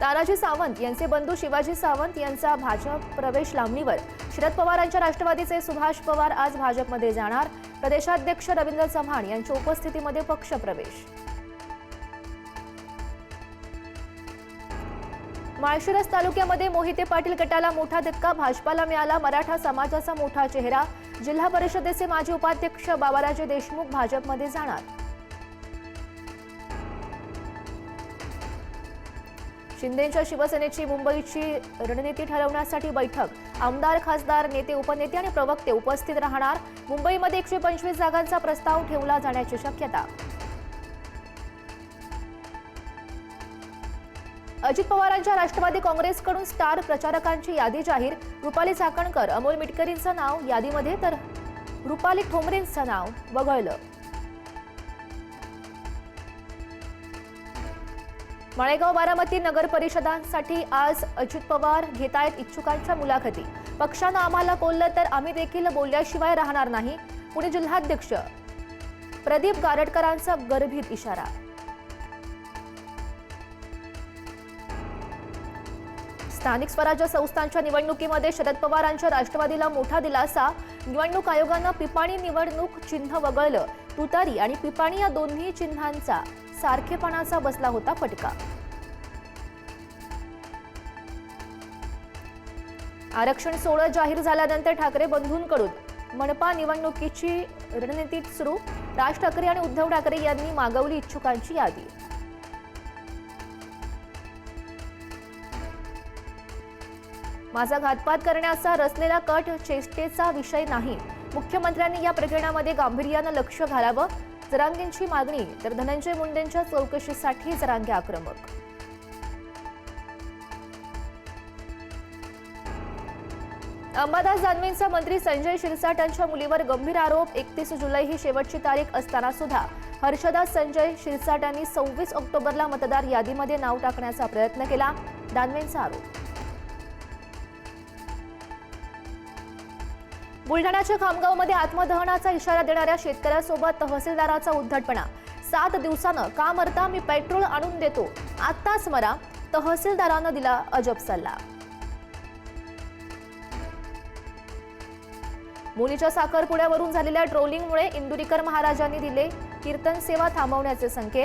तानाजी सावंत यांचे बंधू शिवाजी सावंत यांचा भाजप प्रवेश लावणीवर शरद पवारांच्या राष्ट्रवादीचे सुभाष पवार आज भाजपमध्ये जाणार. प्रदेशाध्यक्ष रवींद्र चव्हाण यांच्या उपस्थितीमध्ये पक्षप्रवेश माळशिरस तालुक्यामध्ये मोहिते पाटील गटाला मोठा धक्का भाजपाला मिळाला मराठा समाजाचा मोठा चेहरा. जिल्हा परिषदेचे माजी उपाध्यक्ष बाबाराजे देशमुख भाजपमध्ये जाणार. शिंदेच्या शिवसेनेची मुंबईची रणनीती ठरवण्यासाठी बैठक. आमदार खासदार नेते उपनेते आणि प्रवक्ते उपस्थित राहणार. मुंबईमध्ये एकशे पंचवीस जागांचा प्रस्ताव ठेवला जाण्याची शक्यता. अजित पवारांच्या राष्ट्रवादी काँग्रेसकडून स्टार प्रचारकांची यादी जाहीर. रुपाली चाकणकर अमोल मिटकरींचं नाव यादीमध्ये तर रुपाली ठोंबरेंचं नाव वगळलं. माळेगाव बारामती नगर परिषदांसाठी आज अजित पवार घेत आहेत इच्छुकांच्या मुलाखती. पक्षानं आम्हाला बोललं तर आम्ही देखील बोलल्याशिवाय राहणार नाही. पुणे जिल्हाध्यक्ष प्रदीप गारटकरांचा गर्भित इशारा. स्थानिक स्वराज्य संस्थांच्या निवडणुकीमध्ये शरद पवारांच्या राष्ट्रवादीला मोठा दिलासा. निवडणूक आयोगानं पिपाणी निवडणूक चिन्ह वगळलं. तुतारी आणि पिपाणी या दोन्ही चिन्हांचा सारखेपणाचा बसला होता फटका. आरक्षण सोहळा जाहीर झाल्यानंतर ठाकरे बंधूंकडून मनपा निवडणुकीची रणनीती सुरू. राज ठाकरे आणि उद्धव ठाकरे यांनी मागवली इच्छुकांची यादी. माझा घातपात करण्याचा रचलेला कट चेष्टेचा विषय नाही. मुख्यमंत्र्यांनी या प्रकरणामध्ये गांभीर्यानं लक्ष घालावं. जरांगेंची मागणी तर धनंजय मुंडेंच्या चौकशीसाठी जरांगे आक्रमक. अंबादास दानवेंचा मंत्री संजय शिरसाटांच्या मुलीवर गंभीर आरोप एकतीस जुलै ही शेवटची तारीख असताना सुद्धा. हर्षदास संजय शिरसाटांनी सव्वीस ऑक्टोबरला मतदार यादीमध्ये नाव टाकण्याचा प्रयत्न केला दानवेंचा आरोप. बुलढाण्याच्या खामगावमध्ये आत्मदहनाचा इशारा देणाऱ्या शेतकऱ्यासोबत तहसीलदाराचा उद्धटपणा. सात दिवसानं का मरता मी पेट्रोल आणून देतो? आत्ताच मरा तहसीलदारानं दिला अजब सल्ला. मुलीच्या साखरपुड्यावरून झालेल्या ट्रोलिंगमुळे इंदुरीकर महाराजांनी दिले कीर्तन सेवा थांबवण्याचे संकेत.